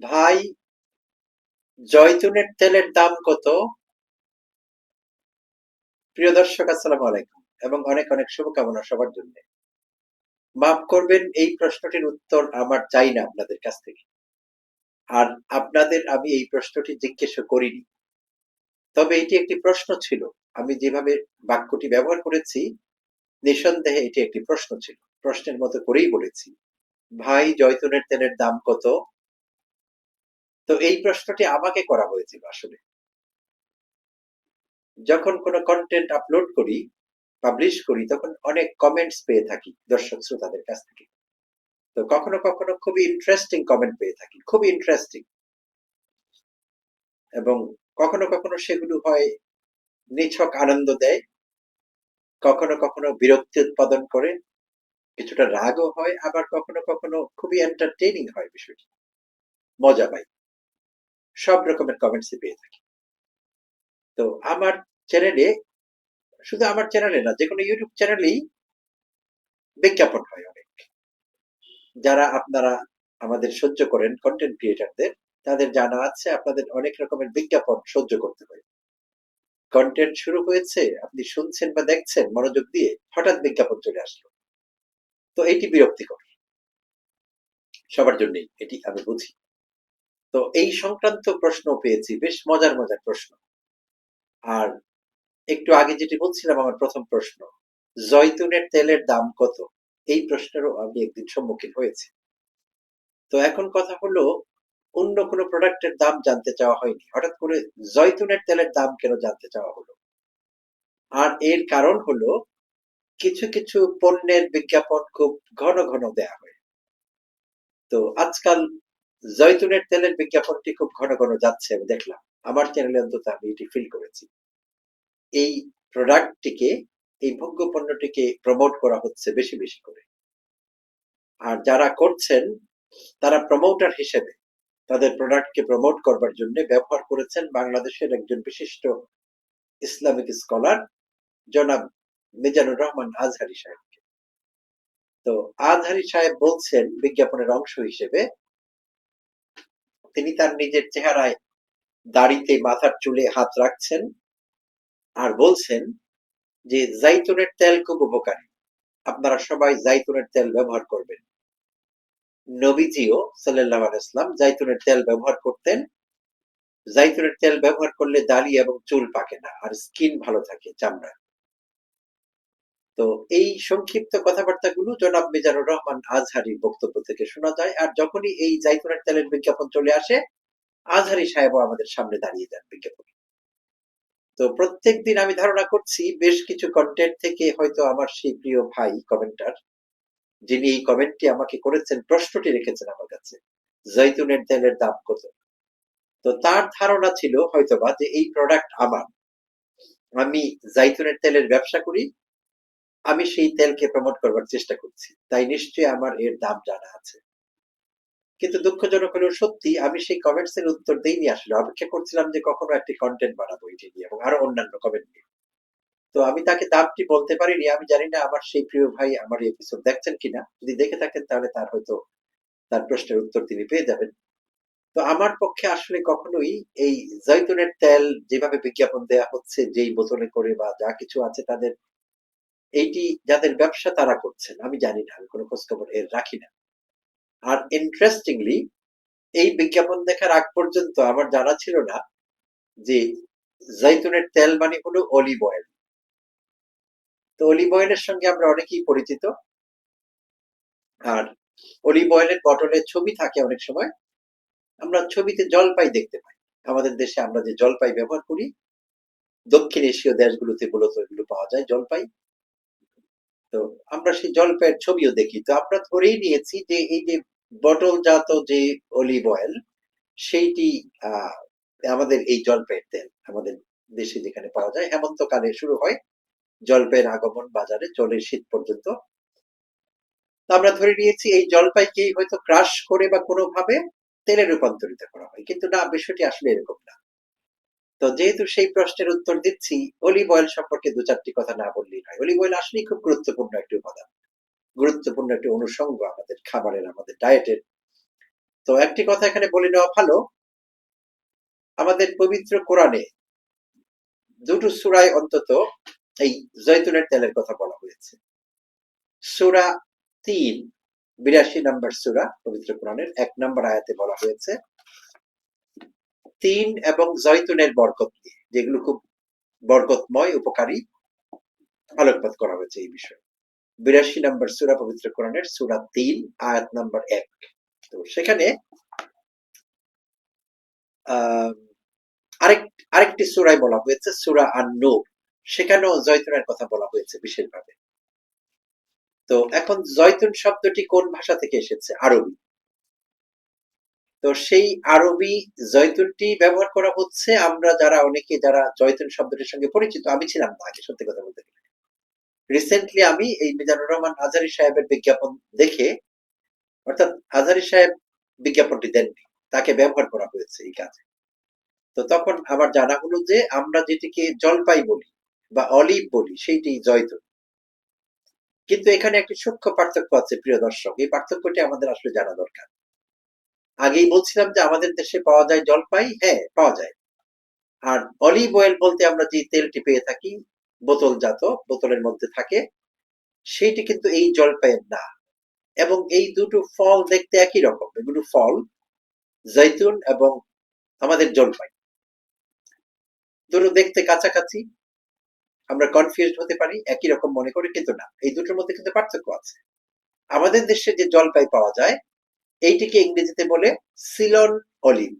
ভাই, জয়তুনের তেলের দাম কত? প্রিয় দর্শক, আসসালামু আলাইকুম এবং অনেক অনেক শুভকামনা সবার জন্য। মাফ করবেন, এই প্রশ্নটির উত্তর আমার চাই না আপনাদের কাছ থেকে। আর আপনাদের আমি এই প্রশ্নটি জিজ্ঞেস করিনি। তবে এটি একটি প্রশ্ন ছিল। আমি যেভাবে বাক্যটি ব্যবহার করেছি, নিঃসন্দেহে এটি একটি প্রশ্ন ছিল। প্রশ্নের মতো করেই বলেছি। ভাই, জয়তুনের তেলের দাম কত? তো এই প্রশ্নটি আমাকে করা হয়েছিল আসলে। যখন কোনো কন্টেন্ট আপলোড করি পাবলিশ করি, তখন অনেক কমেন্টস পেয়ে থাকি দর্শক শ্রোতাদের কাছ থেকে। তো কখনো কখনো খুবই ইন্টারেস্টিং কমেন্ট পেয়ে থাকি, খুবই ইন্টারেস্টিং এবং কখনো কখনো সেগুলো হয় নিছক আনন্দ দেয়, কখনো কখনো বিরক্তি উৎপাদন করে, কিছুটা রাগও হয়, আবার কখনো কখনো খুবই এন্টারটেইনিং হয় বিষয়টি। মজা পাই। সব রকমের কমেন্টসই পেয়ে থাকি। তো আমার চ্যানেলে শুধু আমার চ্যানেলে না, যে কোনো ইউটিউব চ্যানেলেই বিজ্ঞাপন হয় অনেক। যারা আপনারা আমাদের সহ্য করেন কন্টেন্ট ক্রিয়েটারদের তাদের জানা আছে আপনাদের অনেক রকমের বিজ্ঞাপন সহ্য করতে হয়। কন্টেন্ট শুরু হয়েছে, আপনি শুনছেন বা দেখছেন মনোযোগ দিয়ে হঠাৎ বিজ্ঞাপন চলে আসলো। তো এটি বিরক্তিকর। সবার জন্যই এটি আমি বুঝি। তো এই সংক্রান্ত প্রশ্ন পেয়েছি, বেশ মজার মজার প্রশ্ন। আর একটু আগে যেটি বলছিলাম, আমার প্রথম প্রশ্ন, জয়তুনের তেলের দাম কত? এই প্রশ্নেরও আমি একদিন সম্মুখীন হয়েছি। তো এখন কথা হলো, অন্য কোনো প্রোডাক্টের দাম জানতে চাওয়া হয়নি। হঠাৎ করে জয়তুনের তেলের দাম কেন জানতে চাওয়া হলো? আর এর কারণ হলো, কিছু কিছু পণ্যের বিজ্ঞাপন খুব ঘন ঘন দেয়া হয়। তো আজকাল জয়তুনের তেলের বিজ্ঞাপনটি খুব ঘন ঘন যাচ্ছে, আমি দেখলাম। আমার চ্যানেলে অন্তত আমি এটি ফিল করেছি। এই প্রোডাক্টটিকে এই ভোগ্য পণ্যটিকে প্রমোট করা হচ্ছে বেশি বেশি করে। আর যারা করছেন, তারা প্রমোটার হিসেবে তাদের প্রোডাক্টকে প্রমোট করবার জন্য ব্যবহার করেছেন বাংলাদেশের একজন বিশিষ্ট ইসলামিক স্কলার জনাব মিজানুর রহমান আজহারি সাহেবকে। তো আজহারি সাহেব বলছেন বিজ্ঞাপনের অংশ হিসেবে তিনি তার নিজের চেহারায় দাড়িতে মাথার চুলে হাত রাখছেন আর বলছেন যে, জাইতুনের তেল খুব উপকারী। আপনারা সবাই জাইতুনের তেল ব্যবহার করবেন। নবীজিও সাল্লাহ ইসলাম জাইতুনের তেল ব্যবহার করতেন। জাইতুনের তেল ব্যবহার করলে দাড়ি এবং চুল পাকে না, আর স্কিন ভালো থাকে চামড়া তো এই সংক্ষিপ্ত কথাবার্তাগুলো জনাব মিজানুর রহমান আজহারির বক্তব্য থেকে শোনা যায়। আর যখনই এই জাইতুনের তেলের বিজ্ঞাপন চলে আসে, আজহারি সাহেবও আমাদের সামনে দাঁড়িয়ে যান বিজ্ঞাপন। তো প্রত্যেক দিন আমি ধারণা করছি, বেশ কিছু কন্টেন্ট থেকে হয়তো আমার সেই প্রিয় ভাই কমেন্টার যিনি এই কমেন্টটি আমাকে করেছেন, প্রশ্নটি রেখেছেন আমার কাছে জৈতুনের তেলের দাম কত? তো তার ধারণা ছিল হয়তোবা যে এই প্রোডাক্ট আমার। আমি জাইতুনের তেলের ব্যবসা করি আমি সেই তেলকে প্রমোট করবার চেষ্টা করছি। তাই নিশ্চয়ই আমার এর দাম জানা আছে। কিন্তু দুঃখজনক হলেও সত্যি আমি সেই কমেন্টস এর উত্তর দেইনি আসলে। অপেক্ষা করছিলাম যে কখনো একটি কন্টেন্ট বানাবো এটি নিয়ে এবং আরও অন্যান্য কমেন্ট নিয়ে। তো আমি তাকে দামটি বলতে পারিনি। আমি জানি না আমার সেই প্রিয় ভাই আমার এপিসোড দেখছেন কিনা। যদি দেখে থাকেন তাহলে তার হয়তো তার প্রশ্নের উত্তর তিনি পেয়ে যাবেন। তো আমার পক্ষে আসলে কখনোই এই জৈতুনের তেল যেভাবে বিজ্ঞাপন দেয়া হচ্ছে, যেই বোতলে করে বা যা কিছু আছে তাদের এইটি যাদের ব্যবসা তারা করছেন, আমি জানি না, আমি কোনো খোঁজখবর এর রাখি না। আর ইন্টারেস্টিংলি এই বিজ্ঞাপন দেখার আগ পর্যন্ত আমার জানা ছিল না যে জৈতুনের তেল মানে হলো অলিভ অয়েল। তো অলিভ অয়েলের সঙ্গে আমরা অনেকেই পরিচিত। আর অলিভ অয়েলের বটলের ছবি থাকে অনেক সময়, আমরা ছবিতে জলপাই দেখতে পাই। আমাদের দেশে আমরা যে জলপাই ব্যবহার করি, দক্ষিণ এশীয় দেশগুলোতে মূলত এগুলো পাওয়া যায়, জলপাই। তো আমরা সেই জলপাইয়ের ছবিও দেখি। তো আমরা ধরেই নিয়েছি যে এই যে বটলজাত যে অলিভ অয়েল, সেইটি আমাদের এই জলপাইয়ের তেল, আমাদের দেশে যেখানে পাওয়া যায়, হেমন্তকালে শুরু হয় জলপাইয়ের আগমন বাজারে চলে শীত পর্যন্ত। আমরা ধরে নিয়েছি এই জলপাইকেই হয়তো ক্রাশ করে বা কোনোভাবে তেলে রূপান্তরিত করা হয়, কিন্তু না, বিষয়টি আসলে এরকম না। তো যেহেতু সেই প্রশ্নের উত্তর দিচ্ছি অলিভ অয়েল সম্পর্কে দু চারটি কথা না বললেই নয়। অলিভ অয়েল আসলেই খুব গুরুত্বপূর্ণ একটি উপাদান। গুরুত্বপূর্ণ একটি অনুষঙ্গ আমাদের খাবারের, আমাদের ডায়েটের তো একটি কথা এখানে বলে নেওয়া ভালো, আমাদের পবিত্র কোরআনে দুটো সুরায় অন্তত এই জৈতুনের তেলের কথা বলা হয়েছে। সুরা তিন, বিরাশি নাম্বার সুরা পবিত্র কোরআনের এক নম্বর আয়াতে বলা হয়েছে তিন এবং জয়তুনের বরকত নিয়ে, যেগুলো খুব বরকতময়, উপকারী আলোকপাত করা হয়েছে এই বিষয়ে। বিরাশি নম্বর সুরা পবিত্র কোরআনের সুরা তিন, আয়াত নম্বর এক। তো সেখানে আরেক, আরেকটি সুরায় বলা হয়েছে সুরা আর নূর সেখানেও জয়তুনের কথা বলা হয়েছে বিশেষভাবে। তো এখন জয়তুন শব্দটি কোন ভাষা থেকে এসেছে? আরবি। তো সেই আরবি জয়তুনটি ব্যবহার করা হচ্ছে। আমরা যারা, অনেকে যারা জয়তুন শব্দটির সঙ্গে পরিচিত, আমি ছিলাম না, আগে সত্যি কথা বলতে গেলে। রিসেন্টলি আমি এই মিজানুর রহমান আজারি সাহেবের বিজ্ঞাপন দেখে, অর্থাৎ আজারি সাহেব বিজ্ঞাপনটি দেননি, তাকে ব্যবহার করা হয়েছে এই কাজে। তো তখন আমার জানা হলো যে, আমরা যেটিকে জলপাই বলি বা অলিভ বলি, সেইটি জয়তুন কিন্তু এখানে একটি সূক্ষ্ম পার্থক্য আছে, প্রিয় দর্শক, এই পার্থক্যটি আমাদের আসলে জানা দরকার। আগেই বলছিলাম যে আমাদের দেশে পাওয়া যায় জলপাই হ্যাঁ পাওয়া যায়। আর অলিভ অয়েল বলতে আমরা যে তেলটি পেয়ে থাকি, বোতলজাত, বোতলের মধ্যে থাকে, সেইটি কিন্তু এই জলপাইয়ের না। এবং এই দুটো ফল দেখতে একই রকম এগুলো ফল, জৈতুন এবং আমাদের জলপাই। দুটো দেখতে কাছাকাছি, আমরা কনফিউজ হতে পারি, একই রকম মনে করি, কিন্তু না। এই দুটোর মধ্যে কিন্তু পার্থক্য আছে। আমাদের দেশে যে জলপাই পাওয়া যায় এইটিকে ইংরেজিতে বলে সিলন অলিভ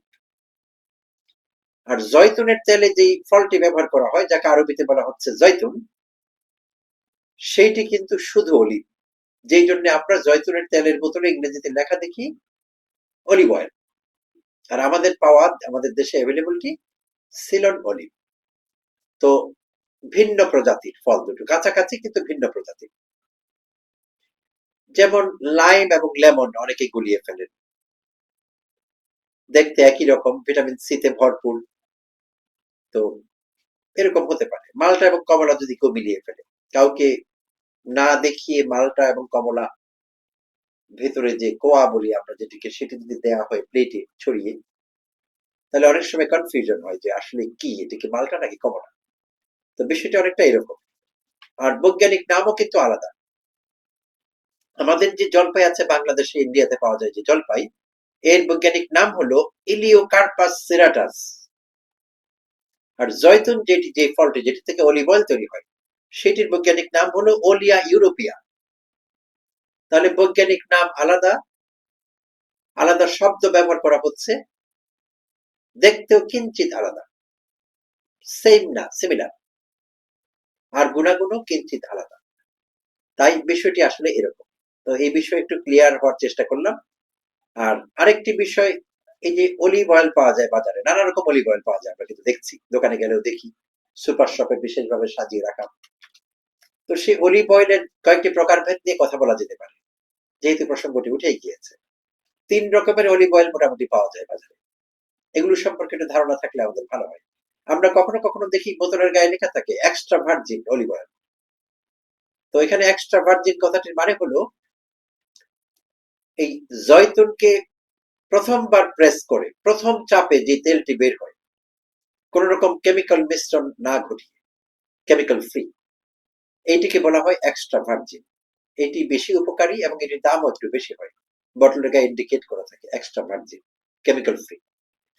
আর জয়তুনের তেলে যেই ফলটি ব্যবহার করা হয়, যাকে আরবিতে বলা হচ্ছে জয়তুন, সেইটি কিন্তু শুধু অলিভ যেই জন্য আমরা জয়তুনের তেলের বোতলে ইংরেজিতে লেখা দেখি, অলিভ অয়েল। আর আমাদের পাওয়া, আমাদের দেশে অ্যাভেলেবল কি? সিলন অলিভ তো ভিন্ন প্রজাতির ফল দুটো, কাছাকাছি কিন্তু ভিন্ন প্রজাতির। যেমন লাইম এবং লেমন অনেকে গুলিয়ে ফেলেন। দেখতে একই রকম, ভিটামিন সি তে ভরপুর। তো এরকম হতে পারে। মালটা এবং কমলা যদি কেউ মিলিয়ে ফেলে, কাউকে না দেখিয়ে মালটা এবং কমলা ভেতরে যে কোয়া বলি আমরা যেটিকে, সেটি যদি দেওয়া হয় প্লেটে ছড়িয়ে, তাহলে অনেক সময় কনফিউশন হয় যে আসলে কি, এটা কি মালটা নাকি কমলা? তো বিষয়টা অনেকটা এরকম। আর বৈজ্ঞানিক নামও কিন্তু আলাদা। আমাদের যে জলপাই আছে বাংলাদেশে, ইন্ডিয়াতে পাওয়া যায় যে জলপাই, এর বৈজ্ঞানিক নাম হলো ইলিওকার্পাস সিরাটাস আর জয়তুন যেটি, যে ফলটি, যেটি থেকে অলিভ অয়েল তৈরি হয়, সেটির বৈজ্ঞানিক নাম হলো ওলিয়া ইউরোপিয়া তাহলে বৈজ্ঞানিক নাম আলাদা আলাদা শব্দ ব্যবহার করা হচ্ছে, দেখতেও কিঞ্চিত আলাদা। সেম না সিমিলার আর গুণাগুণও কিঞ্চিত আলাদা। তাই বিষয়টি আসলে এরকম। তো এই বিষয়ে একটু ক্লিয়ার হওয়ার চেষ্টা করলাম। আর আরেকটি বিষয়, এই যে অলিভ অয়েল পাওয়া যায় বাজারে, নানা রকম অলিভ অয়েল পাওয়া যায়, আমরা কিন্তু দেখছি। দোকানে গেলেও দেখি সুপার শপে বিশেষভাবে সাজিয়ে রাখা। তো সেই অলিভ অয়েলের কয়েকটি প্রকারভেদ নিয়ে কথা বলা যেতে পারে। যেহেতু প্রসঙ্গটি উঠেই গিয়েছে। তিন রকমের অলিভ অয়েল মোটামুটি পাওয়া যায় বাজারে। এগুলো সম্পর্কে একটু ধারণা থাকলে আমাদের ভালো হয়। আমরা কখনো কখনো দেখি বোতলের গায়ে লেখা থাকে এক্সট্রা ভার্জিন অলিভ অয়েল তো এখানে এক্সট্রা ভার্জিন কথাটির মানে হলো এই জয়তুনকে প্রথমবার প্রেস করে, প্রথম চাপে যে তেলটি বের হয় কোন রকম কেমিক্যাল মিশ্রণ না ঘটিয়ে কেমিক্যাল ফ্রি এইটিকে বলা হয় এক্সট্রা ভার্জিন এটি বেশি উপকারী এবং এটির দামও একটু বেশি হয়। বটলের গায়ে ইন্ডিকেট করা থাকে এক্সট্রা ভার্জিন কেমিক্যাল ফ্রি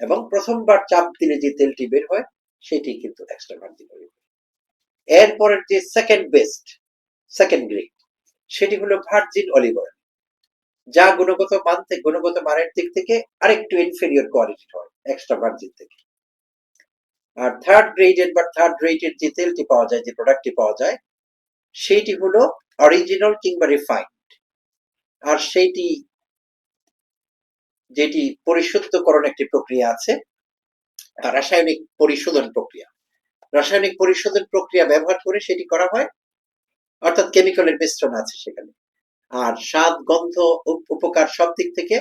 এবং প্রথমবার চাপ দিলে যে তেলটি বের হয়, সেটি কিন্তু এক্সট্রা ভার্জিন অলিভ এরপরের যে সেকেন্ড বেস্ট সেকেন্ড গ্রেড সেটি হলো ভার্জিন অলিভ অয়েল যা গুণগত মান থেকে, গুণগত মানের দিক থেকে আরেকটু ইনফেরিয়র কোয়ালিটির হয় এক্সট্রা ভার্জিন থেকে। আর থার্ড গ্রেডের বা থার্ড রেটের যে তেলটি পাওয়া যায়, যে প্রোডাক্টটি পাওয়া যায়, সেইটি হলো অরিজিনাল কিংবা রিফাইন্ড আর সেইটি, যেটি পরিশুদ্ধকরণ একটি প্রক্রিয়া আছে রাসায়নিক পরিশোধন প্রক্রিয়া। রাসায়নিক পরিশোধন প্রক্রিয়া ব্যবহার করে সেটি করা হয়, অর্থাৎ কেমিক্যালের মিশ্রণ আছে সেখানে। আর স্বাদ, গন্ধ উপকার সব দিক থেকে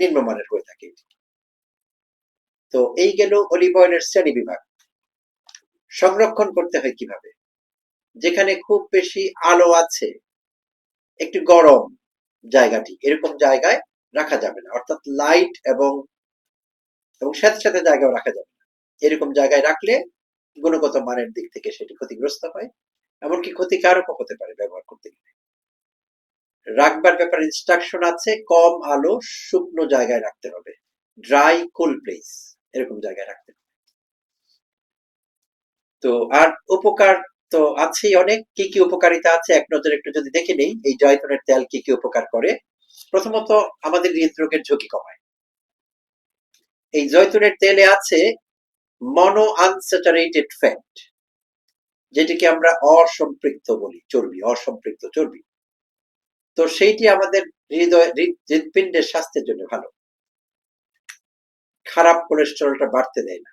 নিম্নমানের হয়ে থাকে। তো এই গেল অলিভ অয়েলের শ্রেণি বিভাগ। সংরক্ষণ করতে হয় কীভাবে? যেখানে খুব বেশি আলো আছে, একটু গরম জায়গাটি, এরকম জায়গায় রাখা যাবে না। অর্থাৎ লাইট এবং এবং সাথে সাথে জায়গাও রাখা যাবে না। এরকম জায়গায় রাখলে গুণগত মানের দিক থেকে সেটি ক্ষতিগ্রস্ত হয়, এমনকি ক্ষতিকারকও হতে পারে ব্যবহার করতে গেলে। রাখবার ব্যাপারে ইনস্ট্রাকশন আছে, কম আলো শুকনো জায়গায় রাখতে হবে। ড্রাই কুল প্লেস এরকম জায়গায় রাখতে হবে। তো আর উপকার তো আছেই অনেক, কি কি উপকারিতা আছে এক নজরে একটু যদি দেখে নেই, এই জয়তনের তেল কি কি উপকার করে? প্রথমত আমাদের হৃদরোগের ঝুঁকি কমায়। এই জয়তুনের তেলে আছে মনো আনস্যাচারেটেড ফ্যাট যেটিকে আমরা অসম্পৃক্ত বলি, চর্বি, অসম্পৃক্ত চর্বি। তো সেইটি আমাদের হৃদয় হৃদপিণ্ডের স্বাস্থ্যের জন্য ভালো। খারাপ কোলেস্টেরলটা বাড়তে দেয় না।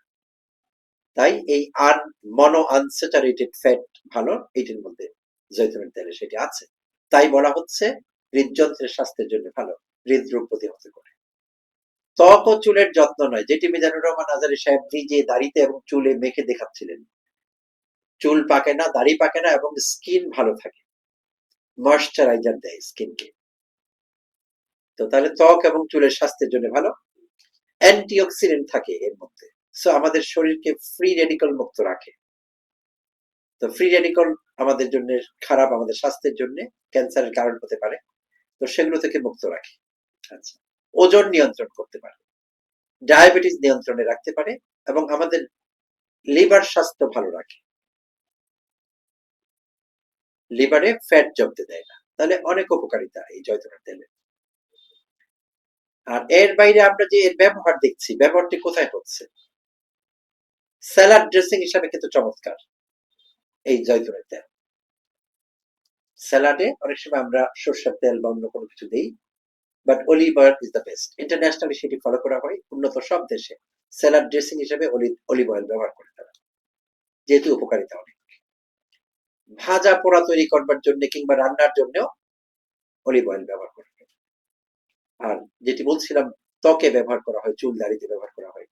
তাই এই আন মনো আনস্যাচারেটেড ফ্যাট ভালো, এইটির মধ্যে জৈতুনের তেলে সেটি আছে। তাই বলা হচ্ছে হৃদযন্ত্রের স্বাস্থ্যের জন্য ভালো, হৃদরোগ প্রতিহত করে। ত্বক ও চুলের যত্ন নয়, যেটি মিজানুর রহমান আজারি সাহেব নিজে দাড়িতে এবং চুলে মেখে দেখাচ্ছিলেন। চুল পাকে না, দাড়ি পাকে না, এবং স্কিন ভালো থাকে। ময়শ্চারাইজার দেয় স্কিনকে। তো তাহলে ত্বক এবং চুলের স্বাস্থ্যের জন্য ভালো। অ্যান্টিঅক্সিডেন্ট থাকে এর মধ্যে। সো আমাদের শরীরকে ফ্রি রেডিকল মুক্ত রাখে। তো ফ্রি রেডিকল আমাদের জন্য খারাপ, আমাদের স্বাস্থ্যের জন্য ক্যান্সারের কারণ হতে পারে। তো সেগুলো থেকে মুক্ত রাখে। আচ্ছা ওজন নিয়ন্ত্রণ করতে পারে। ডায়াবেটিস নিয়ন্ত্রণে রাখতে পারে এবং আমাদের লিভার স্বাস্থ্য ভালো রাখে। লিভারে ফ্যাট জমতে দেয় না। তাহলে অনেক উপকারিতা এই জয়তুনের তেলে। আর এর বাইরে আমরা যে এর ব্যবহার দেখছি, ব্যবহারটি কোথায় হচ্ছে? স্যালাড ড্রেসিং হিসাবে কিন্তু চমৎকার এই জয়তুনের তেল। স্যালাডে অনেক সময় আমরা সর্ষের তেল বা অন্য কোনো কিছু দেই but olive oil is the best internationally সেটি ফলো করা হয়, উন্নত সব দেশে। স্যালাড ড্রেসিং হিসেবে অলিভ অয়েল ব্যবহার করে তারা। যেহেতু উপকারিতা অনেক। ভাজা পোড়া তৈরি করবার জন্য কিংবা রান্নার জন্যও অলিভ অয়েল ব্যবহার করা হয়। আর যেটি বলছিলাম, ত্বকে ব্যবহার করা হয়, চুল দাড়িতে ব্যবহার করা হয়।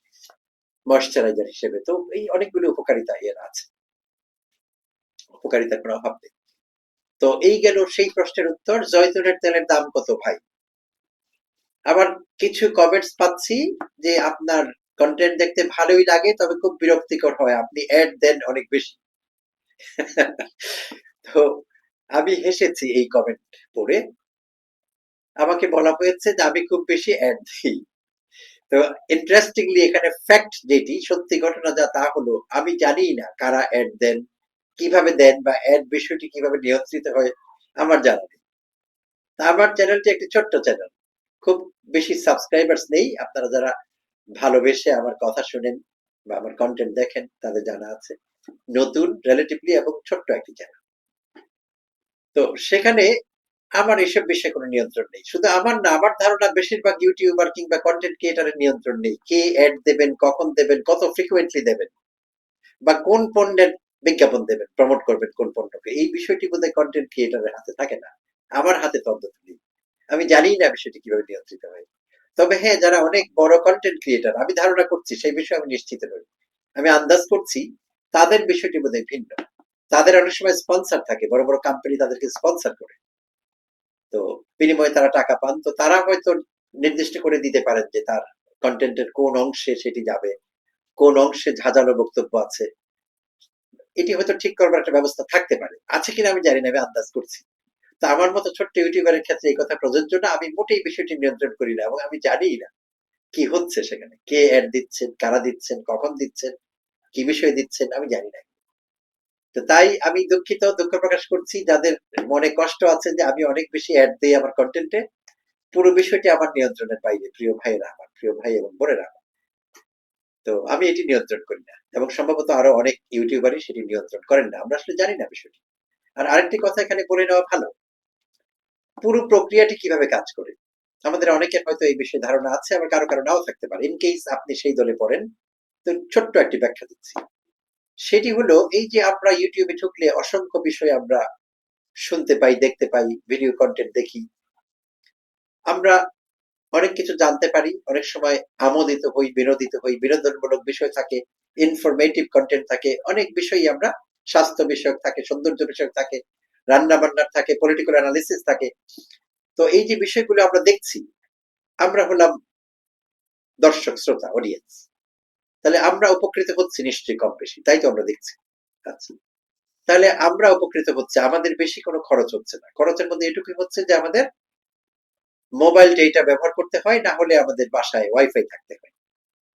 ময়শ্চারাইজার হিসেবে তো এই অনেকগুলো উপকারিতা এর আছে। উপকারিতার কোনো অভাব নেই। তো এই গেল সেই প্রশ্নের উত্তর, জয়তুনের তেলের দাম কত ভাই? আবার কিছু কমেন্টস পাচ্ছি যে আপনার কন্টেন্ট দেখতে ভালোই লাগে, তবে খুব বিরক্তিকর হয়। আপনি অ্যাড দেন অনেক বেশি। তো আমি হেসেছি এই কমেন্ট পড়ে। আমাকে বলা হয়েছে যে আমি খুব বেশি অ্যাড দিই তো ইন্টারেস্টিংলি এখানে ফ্যাক্ট যেটি, সত্যি ঘটনা যা তা হলো, আমি জানি না কারা অ্যাড দেন, কীভাবে দেন বা অ্যাড বিষয়টি কীভাবে নিয়ন্ত্রিত হয়, আমার জানা নেই। আমার চ্যানেলটি একটি ছোট্ট চ্যানেল খুব বেশি সাবস্ক্রাইবার্স নেই, আপনারা যারা ভালোবেসে আমার কথা শুনেন বা আমার কন্টেন্ট দেখেন, তাদের জানা আছে। নতুন রিলেটিভলি এবং ছোট্ট একটি চ্যানেল তো সেখানে আমার এসব বিষয়ে কোনো নিয়ন্ত্রণ নেই। শুধু আমার না, আমার ধারণা বেশিরভাগ ইউটিউবার কিংবা কন্টেন্ট ক্রিয়েটারের নিয়ন্ত্রণ নেই। কে অ্যাড দেবেন, কখন দেবেন, কত ফ্রিকুয়েন্টলি দেবেন, বা কোন পণ্যের বিজ্ঞাপন দেবেন প্রমোট করবেন কোন পণ্যকে। এই বিষয়টি বোধহয় কন্টেন্ট ক্রিয়েটারের হাতে থাকে না। আমার হাতে তদন্ত নেই। আমি জানি না বিষয়টি কীভাবে নিয়ন্ত্রিত হয়। তবে হ্যাঁ যারা অনেক বড় কন্টেন্ট ক্রিয়েটার আমি ধারণা করছি, সেই বিষয়ে আমি নিশ্চিত নই। আমি আন্দাজ করছি তাদের বিষয়টি বোধহয় ভিন্ন। তাদের অনেক সময় স্পন্সর থাকে, বড় বড় কোম্পানি তাদেরকে স্পন্সর করে। তো বিনিময়ে তারা টাকা পান। তো তারা হয়তো নির্দিষ্ট করে দিতে পারেন যে তার কন্টেন্টের কোন অংশে সেটি যাবে, কোন অংশে ঝাঁঝালো বক্তব্য আছে। এটি হয়তো ঠিক করবার একটা ব্যবস্থা থাকতে পারে। আছে কিনা আমি জানি না, আমি আন্দাজ করছি। তো আমার মতো ছোট্ট ইউটিউবারের ক্ষেত্রে এই কথা প্রযোজ্য না। আমি মোটেই বিষয়টি নিয়ন্ত্রণ করি না এবং আমি জানিই না কি হচ্ছে সেখানে। কে অ্যাড দিচ্ছেন, কারা দিচ্ছেন, কখন দিচ্ছেন কি বিষয়ে দিচ্ছেন আমি জানি না। তো তাই আমি দুঃখিত, দুঃখ প্রকাশ করছি। যাদের মনে কষ্ট আছে যে আমি অনেক বেশি অ্যাড দিই আমার কন্টেন্টে পুরো বিষয়টি আমার নিয়ন্ত্রণের বাইরে, প্রিয় ভাইয়েরা আমার, প্রিয় ভাই এবং বোনেরা আমার। তো আমি এটি নিয়ন্ত্রণ করি না এবং সম্ভবত আরও অনেক ইউটিউবারই সেটি নিয়ন্ত্রণ করেন না। আমরা আসলে জানি না বিষয়টি। আর আরেকটি কথা এখানে বলে নেওয়া ভালো। পুরো প্রক্রিয়াটি কীভাবে কাজ করে? আমাদের অনেকের হয়তো এই বিষয়ে ধারণা আছে, আবার কারও কারও নাও থাকতে পারে। ইন কেস আপনি সেই দলে পড়েন ছোট্ট একটি ব্যাখ্যা দিচ্ছি। সেটি হলো, এই যে আমরা ইউটিউবে ঢুকলে অসংখ্য বিষয় আমরা শুনতে পাই, দেখতে পাই ভিডিও কন্টেন্ট দেখি। আমরা অনেক কিছু জানতে পারি, অনেক সময় আমোদিত হই বিনোদিত হই, বিনোদনমূলক বিষয় থাকে ইনফরমেটিভ কন্টেন্ট থাকে, অনেক বিষয়ই আমরা স্বাস্থ্য বিষয়ক থাকে, সৌন্দর্য বিষয়ক থাকে রান্না বান্নার থাকে পলিটিক্যাল অ্যানালিসিস থাকে। তো এই যে বিষয়গুলো আমরা দেখছি, আমরা হলাম দর্শক, শ্রোতা অডিয়েন্স তাহলে আমরা উপকৃত হচ্ছি নিশ্চয়ই কম বেশি। তাই তো আমরা দেখছি। আচ্ছা। তাহলে আমরা উপকৃত হচ্ছে। আমাদের বেশি কোনো খরচ হচ্ছে না। খরচের মধ্যে এটুকুই হচ্ছে যে আমাদের মোবাইল ডেটা ব্যবহার করতে হয়, না হলে আমাদের বাসায় ওয়াইফাই থাকতে হয়।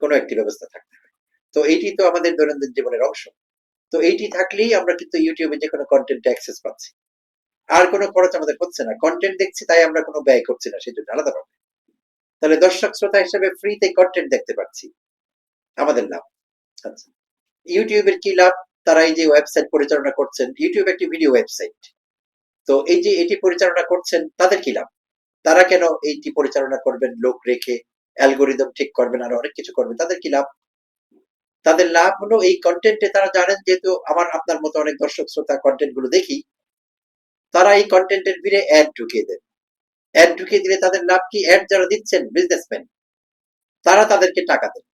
কোনো একটি ব্যবস্থা থাকতে হয়। তো এইটি তো আমাদের দৈনন্দিন জীবনের অংশ। তো এইটি থাকলেই আমরা কিন্তু ইউটিউবে যে কোনো কন্টেন্ট অ্যাক্সেস পাচ্ছি। আর কোনো খরচ আমাদের হচ্ছে না। কন্টেন্ট দেখছি, তাই আমরা কোনো ব্যয় করছি না। সেই জন্য আলাদাভাবে। তাহলে দর্শক শ্রোতা হিসেবে ফ্রিতে কন্টেন্ট দেখতে পাচ্ছি। আমাদের লাভ আচ্ছা। ইউটিউবের কি লাভ? তারা এই যে ওয়েবসাইট পরিচালনা করছেন, ইউটিউব একটি ভিডিও ওয়েবসাইট তো এই যে এটি পরিচালনা করছেন, তাদের কি লাভ? তারা কেন এইটি পরিচালনা করবেন, লোক রেখে অ্যালগোরিদম ঠিক করবেন, আর অনেক কিছু করবেন, তাদের কি লাভ? তাদের লাভ হলো এই কন্টেন্টে তারা জানেন, যেহেতু আমার, আপনার মতো অনেক দর্শক শ্রোতা কন্টেন্টগুলো দেখি, তারা এই কন্টেন্টের ভিড়ে অ্যাড ঢুকিয়ে দেন। অ্যাড ঢুকিয়ে দিলে তাদের লাভ কি? অ্যাড যারা দিচ্ছেন বিজনেসম্যান তারা তাদেরকে টাকা দেন।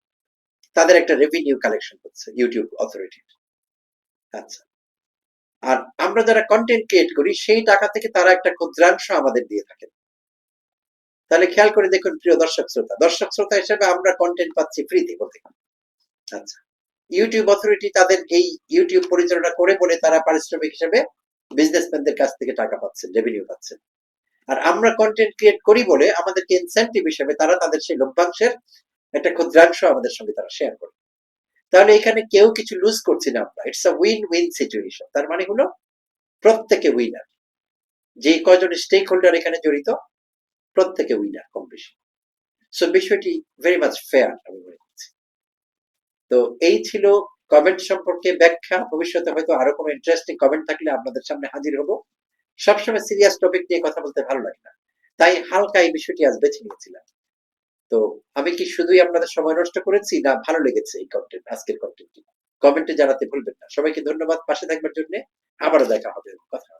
তাদের একটা রেভিনিউ কালেকশন করছে ইউটিউব অথরিটির আচ্ছা। আর আমরা যারা কন্টেন্ট ক্রিয়েট করি, সেই টাকা থেকে তারা একটা ক্ষুদ্রাংশ আমাদের দিয়ে থাকে। তাহলে খেয়াল করে দেখুন, প্রিয় দর্শক শ্রোতা দর্শক শ্রোতা হিসেবে আমরা কন্টেন্ট পাচ্ছি ফ্রিতে বলতে আচ্ছা। ইউটিউব অথরিটি তাদের এই ইউটিউব পরিচালনা করে বলে তারা পারিশ্রমিক হিসেবে বিজনেসম্যানদের কাছ থেকে টাকা পাচ্ছেন রেভিনিউ পাচ্ছেন আর আমরা কন্টেন্ট ক্রিয়েট করি বলে আমাদেরকে ইনসেন্টিভ হিসেবে তারা তাদের সেই লভ্যাংশের একটা ক্ষুদ্রাংশ আমাদের সঙ্গে তারা শেয়ার করে। তাহলে এখানে কেউ কিছু লুজ করছি না আমরা। It's a win win situation তার মানে হলো, প্রত্যেকে উইনার যে কয়জন স্টেক হোল্ডার এখানে জড়িত, প্রত্যেকে উইনার কম বেশি। সো বিষয়টি ভেরি মাচ ফেয়ার আমি মনে করছি। তো এই ছিল কমেন্ট সম্পর্কে ব্যাখ্যা। ভবিষ্যতে হয়তো আরও কোনো ইন্টারেস্টিং কমেন্ট থাকলে আপনাদের সামনে হাজির হব। সবসময় সিরিয়াস টপিক নিয়ে কথা বলতে ভালো লাগে না। তাই হালকা এই বিষয়টি আজ বেছে নিয়েছিলাম। তো আমি কি শুধুই আপনাদের সময় নষ্ট করেছি? না, ভালো লেগেছে এই কন্টেন্ট আজকের কন্টেন্টটি কমেন্টে জানাতে ভুলবেন না। সবাইকে ধন্যবাদ পাশে থাকবার জন্য। আবারও দেখা হবে। কথা